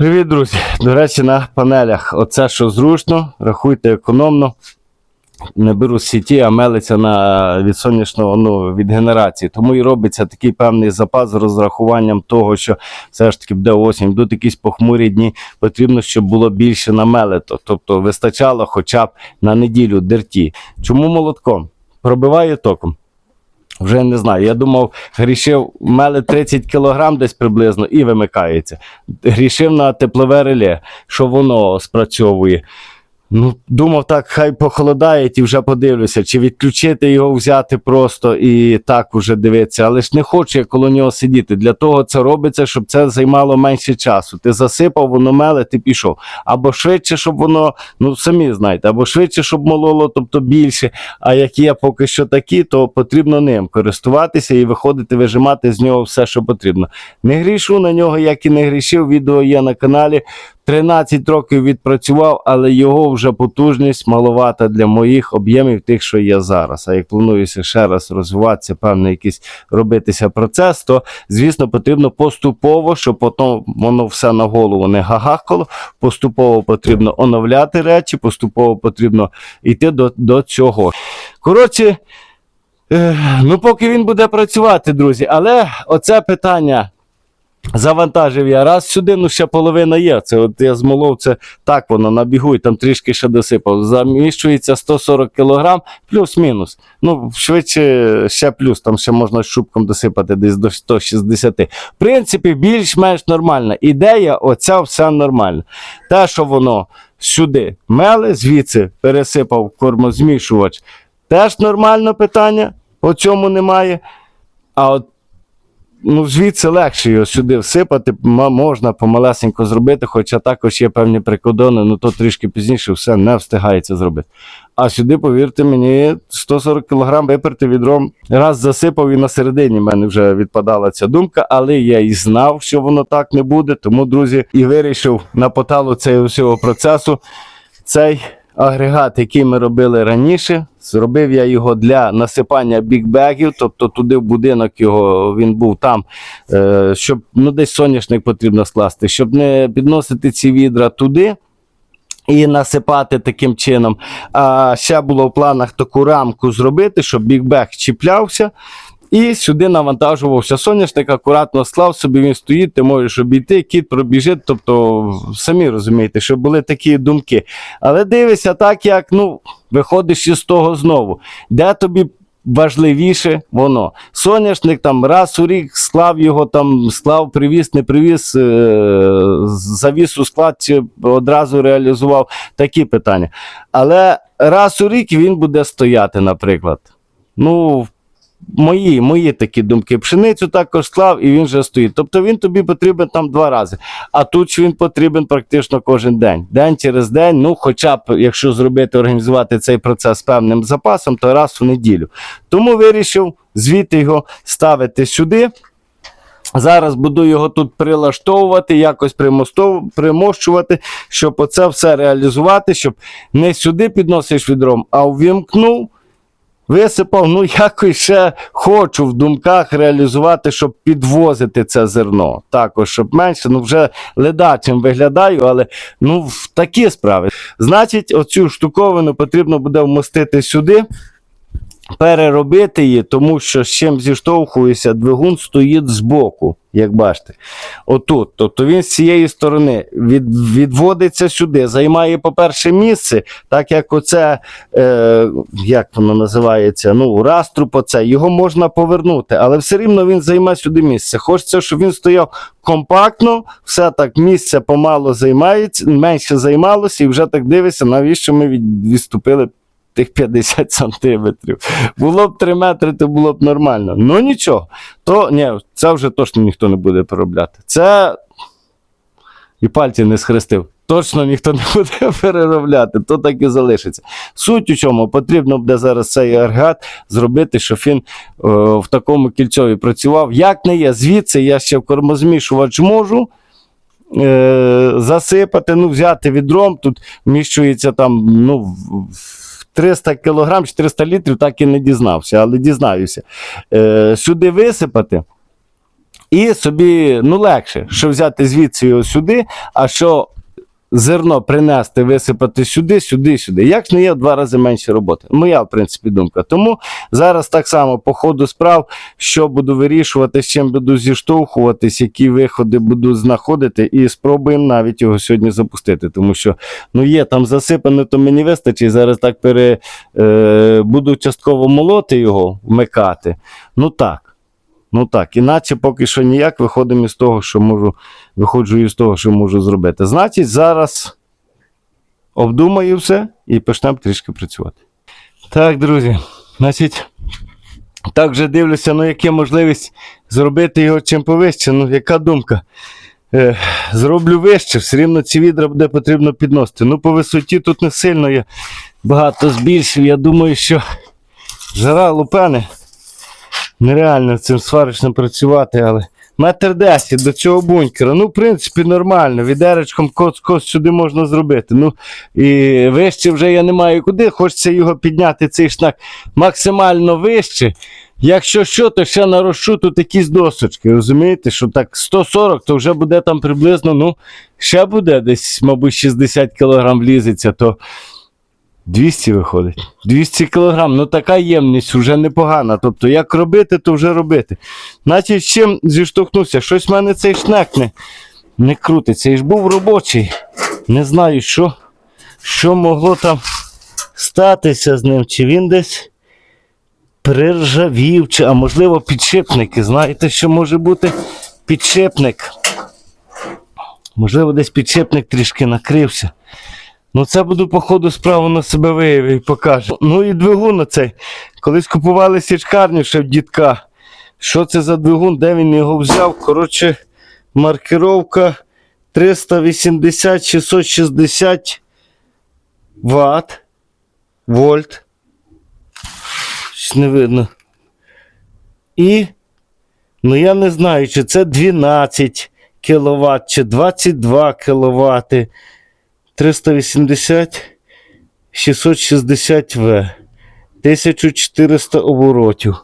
Привіт, друзі! До речі, на панелях. Оце що зручно, рахуйте економно. Не беру сіті, а мелиться на від сонячного ну, від генерації. Тому і робиться такий певний запас з розрахуванням того, що все ж таки буде осінь, будуть якісь похмурі дні. Потрібно, щоб було більше намелито. Тобто вистачало хоча б на неділю дерті. Чому молотком? Пробиває током. Вже не знаю. Я думав, грішив мели 30 кг десь приблизно і вимикається. Грішив на теплове реле, що воно спрацьовує. Ну, думав, так, хай похолодає і вже подивлюся, чи відключити його, взяти просто і так уже дивитися. Але ж не хочу я коло нього сидіти. Для того це робиться, щоб це займало менше часу. Ти засипав, воно меле, ти пішов. Або швидше, щоб воно, ну самі знаєте, або швидше, щоб мололо, тобто більше. А як є поки що такі, то потрібно ним користуватися і виходити, вижимати з нього все, що потрібно. Не грішу на нього, як і не грішив. Відео є на каналі. 13 років відпрацював, але його вже потужність маловата для моїх об'ємів, тих, що є зараз. А як планується ще раз розвиватися, певний якийсь робитися процес, то звісно потрібно поступово, щоб потім воно все на голову не гагахкало. Поступово потрібно оновляти речі, поступово потрібно йти до, до цього. Коротше. е, Ну, поки він буде працювати, друзі, але оце питання Завантажив я раз сюди, ну ще половина є. Це от я змолов, це так воно на бігу і там трішки ще досипав. Заміщується 140 кг плюс-мінус. Ну, швидше ще плюс, там ще можна шубком досипати десь до 160. В принципі, більш-менш нормальна. Ідея, оця все нормальна. Те, що воно сюди мели, звідси пересипав кормозмішувач, теж нормальне питання. По цьому немає. А от ну, звідси легше його сюди всипати, можна помалесенько зробити, хоча також є певні прикордони, ну то трішки пізніше все не встигається зробити. А сюди, повірте мені, 140 кг виперти відром. Раз засипав і на середині в мене вже відпадала ця думка, але я і знав, що воно так не буде. Тому, друзі, і вирішив на поталу цього всього процесу цей агрегат, який ми робили раніше. Зробив я його для насипання бікбегів, тобто туди в будинок його він був там, е, щоб ну, десь соняшник потрібно скласти, щоб не підносити ці відра туди. І насипати таким чином. А ще було в планах таку рамку зробити, щоб бікбег чіплявся. І сюди навантажувався соняшник, акуратно склав собі, він стоїть, ти можеш обійти, кіт пробіжить. Тобто, самі розумієте, що були такі думки. Але дивися, так як ну, виходиш із того знову. Де тобі важливіше воно? Соняшник там раз у рік склав його, там склав, привіз, не привіз, е- завіз у склад чи одразу реалізував такі питання. Але раз у рік він буде стояти, наприклад. Ну, Мої, мої такі думки. Пшеницю також склав і він вже стоїть. Тобто він тобі потрібен там два рази. А тут ж він потрібен практично кожен день. День через день, ну хоча б, якщо зробити, організувати цей процес певним запасом, то раз у неділю. Тому вирішив звідти його ставити сюди. Зараз буду його тут прилаштовувати, якось примощувати, щоб оце все реалізувати, щоб не сюди підносиш відром, а увімкнув. Висипав, ну якось ще хочу в думках реалізувати, щоб підвозити це зерно. Також, щоб менше, ну вже ледачим виглядаю, але ну в такі справи. Значить, оцю штуковину потрібно буде вмостити сюди, переробити її, тому що з чим зіштовхуюся, двигун стоїть збоку, як бачите. Отут. Тобто він з цієї сторони від, відводиться сюди, займає, по-перше, місце, так як оце, е, як воно називається, ну, раструб оце, його можна повернути, але все рівно він займе сюди місце. Хочеться, щоб він стояв компактно, все так місце помало займається, менше займалося, і вже так дивишся, навіщо ми від, відступили тих 50 сантиметрів. Було б 3 метри, то було б нормально. Ну нічого. То ні, це вже точно ніхто не буде переробляти. Це і пальці не схрестив. Точно ніхто не буде переробляти, то так і залишиться. Суть у чому потрібно буде зараз цей агрегат зробити, щоб він е, в такому кільцові працював. Як не є, звідси я ще в кормозмішувач можу. Е, засипати, ну, взяти відром, тут вміщується там, ну, в 300 кг, 400 літрів, так і не дізнався, але дізнаюся. Е, сюди висипати. І собі ну легше, що взяти звідси сюди, а що зерно принести, висипати сюди, сюди, сюди. Як не є в два рази менше роботи. Моя, в принципі, думка. Тому зараз так само по ходу справ, що буду вирішувати, з чим буду зіштовхуватись, які виходи буду знаходити, і спробуємо навіть його сьогодні запустити. Тому що ну є там засипане, то мені вистачить. Зараз так пере, е, буду частково молоти його, вмикати. Ну так. Ну так, іначе поки що ніяк виходимо із того, що можу, виходжу із того, що можу зробити. Значить, зараз обдумаю все і почнемо трішки працювати. Так, друзі, значить, так вже дивлюся, ну яка можливість зробити його чим повище. Ну, яка думка? Е, зроблю вище, все рівно ці відра буде потрібно підносити. Ну, по висоті тут не сильно я багато збільшив. Я думаю, що жара лупени. Нереально цим сварочним працювати, але метр десять до цього бункера. Ну, в принципі, нормально. Відеречком кос сюди можна зробити. Ну, і вище вже я не маю куди. Хочеться його підняти, цей шнак максимально вище. Якщо що, то ще нарошу тут якісь досочки. Розумієте, що так 140, то вже буде там приблизно, ну, ще буде десь, мабуть, 60 кг влізеться, то 200 виходить. 200 кг, ну така ємність вже непогана. Тобто, як робити, то вже робити. Значить, чим зіштовхнувся? Щось в мене цей шнек не, не крутиться. І ж був робочий. Не знаю, що, що могло там статися з ним. Чи він десь приржавів, чи, а можливо, підшипники. Знаєте, що може бути підшипник? Можливо, десь підшипник трішки накрився. Ну, це буду, по ходу справу на себе виявив і покажу. Ну і двигун оцей. Колись купували січкарню ще в дітка. Що це за двигун? Де він його взяв? Коротше, маркировка 380-660 Вт. Вольт. Щось не видно. І, ну я не знаю, чи це 12 кВт, чи 22 кВт. 380 660 В. 1400 оборотів.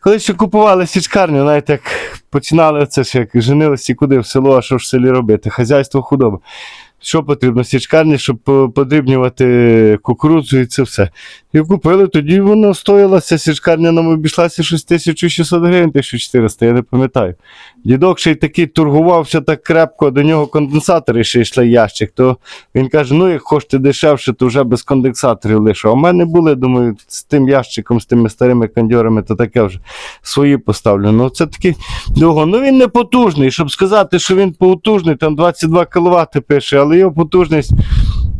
Коли ще купували січкарню, знаєте, як починали це ж як женилися куди в село, а що в селі робити? Хазяйство худоба. Що потрібно? Січкарні, щоб подрібнювати кукурудзу і це все. І купили, тоді воно стоїлося, січкарня нам обійшлася щось 1600 гривень, 1400, я не пам'ятаю. Дідок ще й такий торгувався так крепко, до нього конденсатори ще йшли ящик, то він каже: ну, як хочете дешевше, то вже без конденсаторів лише. А у мене були, думаю, з тим ящиком, з тими старими кондьорами, то таке вже свої поставлю. Ну, це такий довго. Ну він не потужний. Щоб сказати, що він потужний, там 22 кВт пише, але його потужність.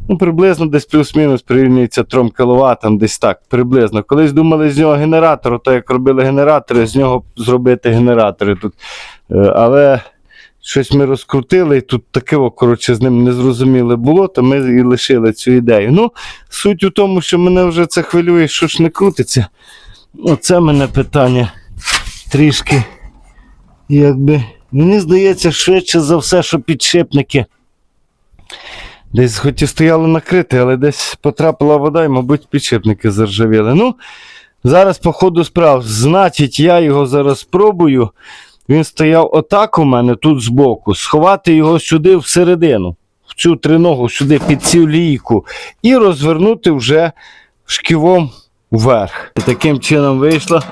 Ну, приблизно десь плюс-мінус прирівнюється 3 кВт, десь так, приблизно. Колись думали з нього генератор, то як робили генератори, з нього зробити генератори тут. Е, Але щось ми розкрутили, і тут таке, коротше, з ним незрозуміле було, то ми і лишили цю ідею. Ну, суть у тому, що мене вже це хвилює, що ж не крутиться. Оце мене питання трішки. Якби. Мені здається, швидше за все, що підшипники. Десь хоч і стояло накрите, але десь потрапила вода і, мабуть, підшипники заржавіли. Ну, зараз, по ходу справ, значить, я його зараз спробую. Він стояв отак у мене тут збоку, сховати його сюди всередину, в цю триногу сюди під цю лійку, і розвернути вже шківом вверх. І таким чином вийшло.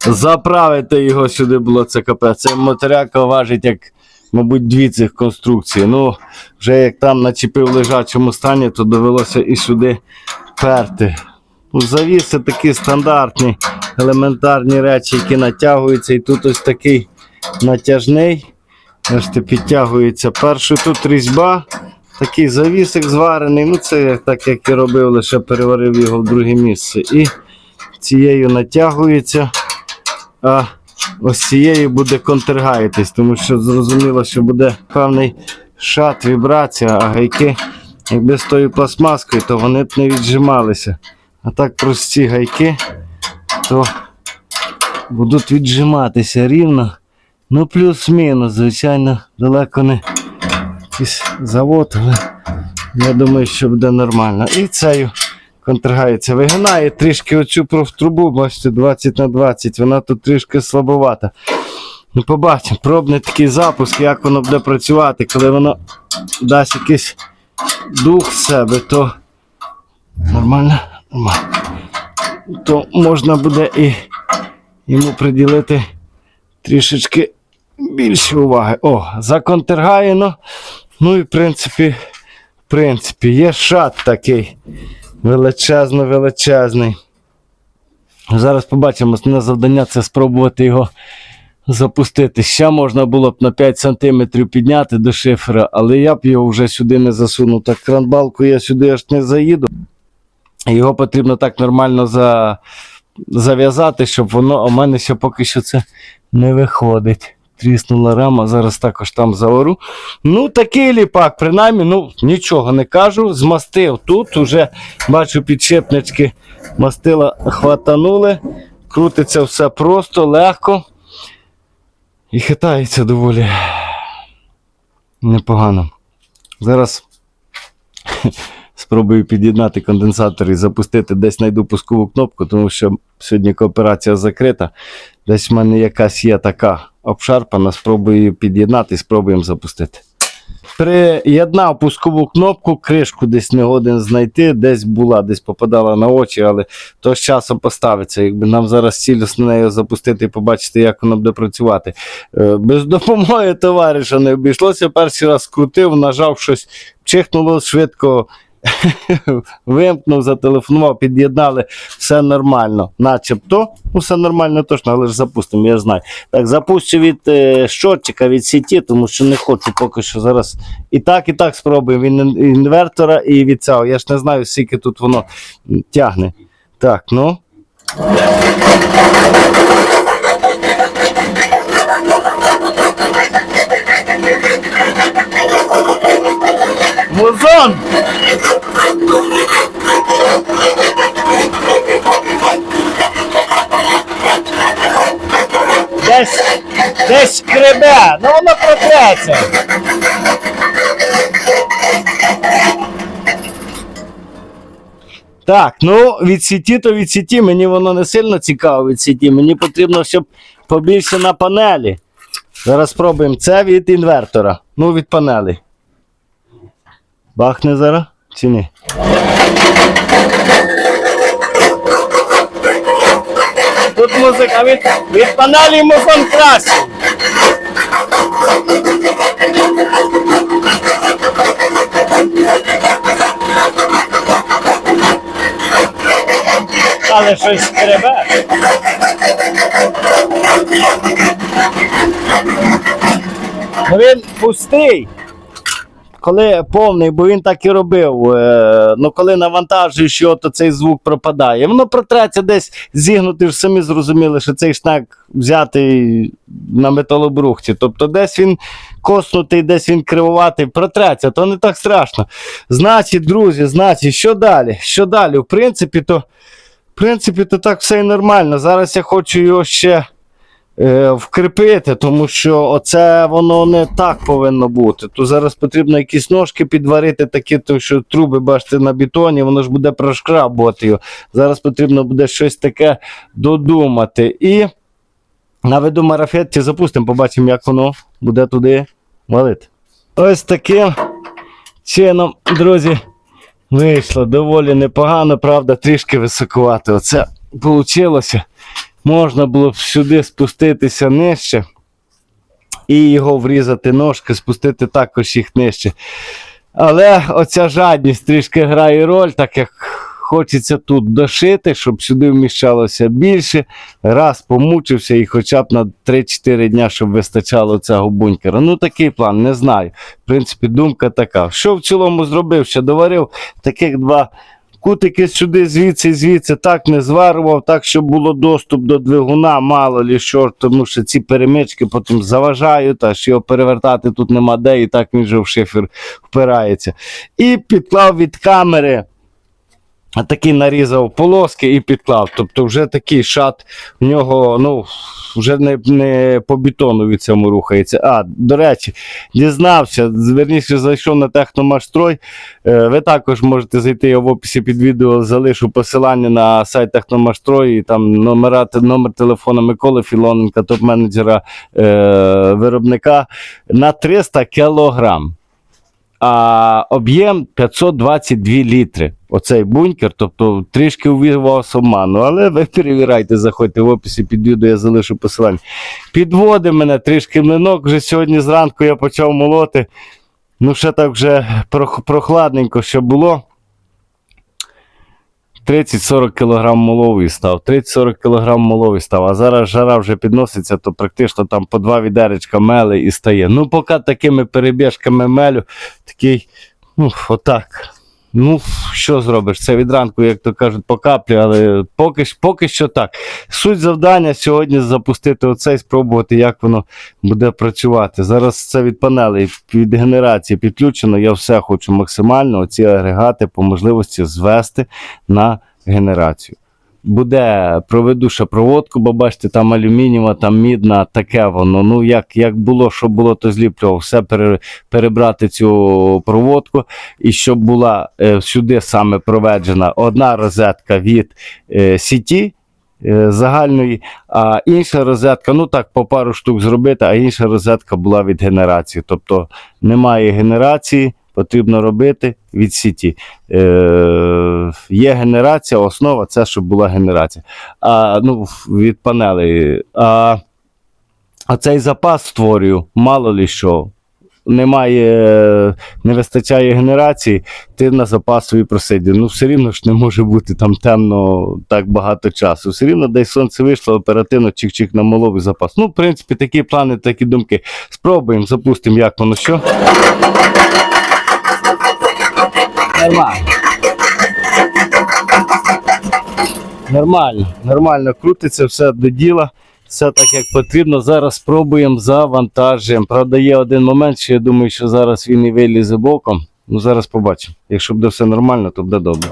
Заправити його сюди було це капець. Це моторяка важить як, мабуть, дві цих конструкції. Ну, вже як там начепив в лежачому стані, то довелося і сюди перти. Ну, Завіси такі стандартні, елементарні речі, які натягуються. І тут ось такий натяжний. Бачите, підтягується. Перший тут різьба, такий завісик зварений. Ну, це так, як і робив, лише переварив його в друге місце. І цією натягується, а ось цією буде контргаїтись, тому що зрозуміло, що буде певний шат, вібрація, а гайки, якби з тою пластмаскою, то вони б не віджималися. А так прості гайки, то будуть віджиматися рівно. Ну, плюс-мінус, звичайно, далеко не якийсь завод, але я думаю, що буде нормально. І цею контргається. Вигинає трішки оцю профтрубу, бачите, 20 на 20, вона тут трішки слабовата. Ну, побачимо, пробний такий запуск, як воно буде працювати, коли воно дасть якийсь дух з себе, то нормально, нормально. То можна буде і йому приділити трішечки більше уваги. О, законтергаєно. Ну і в принципі, в принципі, є шат такий величезно величезний. Зараз побачимо, основне завдання це спробувати його запустити. Ще можна було б на 5 см підняти до шифера, але я б його вже сюди не засунув. Так кранбалку я сюди аж не заїду. Його потрібно так нормально за... зав'язати, щоб воно, в мене ще поки що це не виходить. Тріснула рама, зараз також там завару. Ну, такий ліпак, принаймні, ну, нічого не кажу. Змастив тут, уже бачу підшипнички мастила хватанули. Крутиться все просто, легко. І хитається доволі непогано. Зараз спробую під'єднати конденсатор і запустити, десь знайду пускову кнопку, тому що сьогодні кооперація закрита. Десь в мене якась є така обшарпана, спробую під'єднати спробуємо запустити. Приєднав пускову кнопку, кришку десь не годен знайти, десь була, десь попадала на очі, але то з часом поставиться. Якби нам зараз ціль нею запустити і побачити, як воно буде працювати. Е, Без допомоги товариша не обійшлося. Перший раз скрутив, нажав щось, чихнуло швидко. Вимкнув, зателефонував, під'єднали, все нормально. Начебто, ну все нормально точно, але ж запустимо, я знаю. Так, запущу від е, щотчика, від сіті, тому що не хочу поки що зараз. І так, і так спробуємо від інвертора і від цього. Я ж не знаю, скільки тут воно тягне. Так, ну. Музон! Десь, десь скребе, ну воно протреться. Так, ну від сіті то від сіті, мені воно не сильно цікаво від сіті. Мені потрібно, щоб побільше на панелі. Зараз спробуємо. Це від інвертора. Ну, від панелі. Бахне зараз чи ні? Тут музика від, від панелі музон краще. Але щось. Ну він пустий. Коли повний, бо він так і робив. Е, ну коли навантажуєш його, то цей звук пропадає. Воно протреться десь зігнути, ж самі зрозуміли, що цей шнек взятий на металобрухті. Тобто десь він коснутий, десь він кривуватий, протреться, то не так страшно. Значить, друзі, значить, що далі? Що далі? В принципі, то, в принципі, то так все і нормально. Зараз я хочу його ще е, вкріпити, тому що оце воно не так повинно бути. То зараз потрібно якісь ножки підварити, такі, то що труби, бачите, на бетоні, воно ж буде прошкрабувати. Зараз потрібно буде щось таке додумати. І наведу марафетці запустимо, побачимо, як воно буде туди валити. Ось таким чином, друзі, вийшло доволі непогано, правда, трішки високувато. Оце вийшло. Можна було б сюди спуститися нижче і його врізати ножки, спустити також їх нижче. Але оця жадність трішки грає роль, так як хочеться тут дошити, щоб сюди вміщалося більше. Раз помучився і хоча б на 3-4 дня, щоб вистачало цього бункера. Ну такий план, не знаю. В принципі, думка така. Що в цілому зробив? Ще доварив таких два кутики сюди, звідси, звідси, так не зварював, так, щоб було доступ до двигуна, мало лі що, тому що ці перемички потім заважають, аж його перевертати тут нема де, і так він же в шифер впирається. І підклав від камери такий нарізав полоски і підклав. Тобто вже такий шат в нього ну, вже не, не по бетону від цьому рухається. А, до речі, дізнався, верніше зайшов на техномашстрой. Е, Ви також можете зайти я в описі під відео, залишу посилання на сайт Техномашстрой, і там номера, номер телефона Миколи Філоненка, топ-менеджера е, виробника на 300 кілограм. А об'єм 522 літри. Оцей бункер, тобто трішки увірвав обману, але ви перевіряйте, заходьте в описі під відео, я залишу посилання. Підводив мене трішки млинок, вже сьогодні зранку я почав молоти. Ну, ще так вже прохладненько, що було. 30-40 кг моловий став. 30-40 кг моловий став. А зараз жара вже підноситься, то практично там по два відеречка мели і стає. Ну, поки такими перебіжками мелю, такий, ну, отак. Ну, що зробиш? Це від ранку, як то кажуть, по каплі, але поки, поки що так. Суть завдання сьогодні запустити оце і спробувати, як воно буде працювати. Зараз це від панелей, від генерації підключено. Я все хочу максимально оці агрегати по можливості звести на генерацію. Буде проведу ще проводку, бо бачите, там алюмінієва, там мідна, таке воно. Ну, як, як було, що було, то зліплював. Все пере, перебрати цю проводку, і щоб була е, сюди саме проведжена одна розетка від е, сіті. е, Загальної, а інша розетка, ну так, по пару штук зробити, а інша розетка була від генерації. Тобто немає генерації, потрібно робити від сіті. Е, є генерація, основа це, щоб була генерація. А, ну, від панелей. А, а цей запас створюю, мало лі що. Немає, не вистачає генерації, ти на запас собі просидів. Ну, все рівно ж не може бути там темно так багато часу. Все рівно десь сонце вийшло, оперативно чик-чик намолов і запас. Ну, в принципі, такі плани, такі думки. Спробуємо, запустимо, як воно що. Нормально. Нормально, нормально крутиться, все до діла, все так як потрібно. Зараз спробуємо завантажимо. Правда, є один момент, що я думаю, що зараз він і вилізе боком. Ну, зараз побачимо. Якщо буде все нормально, то буде добре.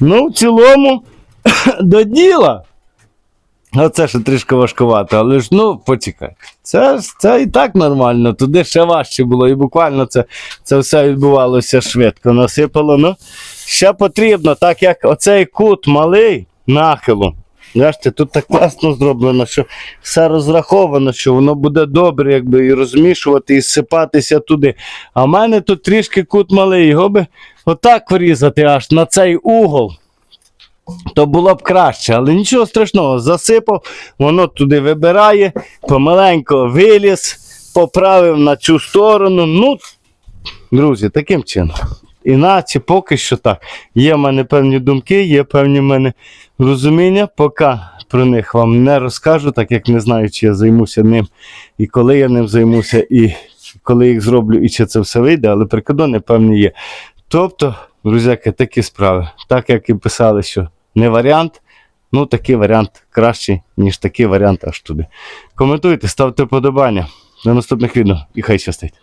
Ну, в цілому, до діла. Оце ще трішки важкувато, але ж ну почекай. Це, це і так нормально. Туди ще важче було. І буквально це, це все відбувалося швидко. Насипало. Ну, ще потрібно, так як оцей кут малий нахилу. Бачите, тут так класно зроблено, що все розраховано, що воно буде добре, якби і розмішувати, і сипатися туди. А в мене тут трішки кут малий, його би отак врізати аж на цей угол то було б краще, але нічого страшного, засипав, воно туди вибирає, помаленько виліз, поправив на цю сторону. Ну, друзі, таким чином. Іначе поки що так. Є в мене певні думки, є певні в мене розуміння, поки про них вам не розкажу, так як не знаю, чи я займуся ним, і коли я ним займуся, і коли їх зроблю, і чи це все вийде, але прикордони певні є. Тобто, друзяки, такі справи. Так як і писали, що не варіант, ну такий варіант кращий, ніж такий варіант аж туди. Коментуйте, ставте подобання. До наступних відео і хай щастить.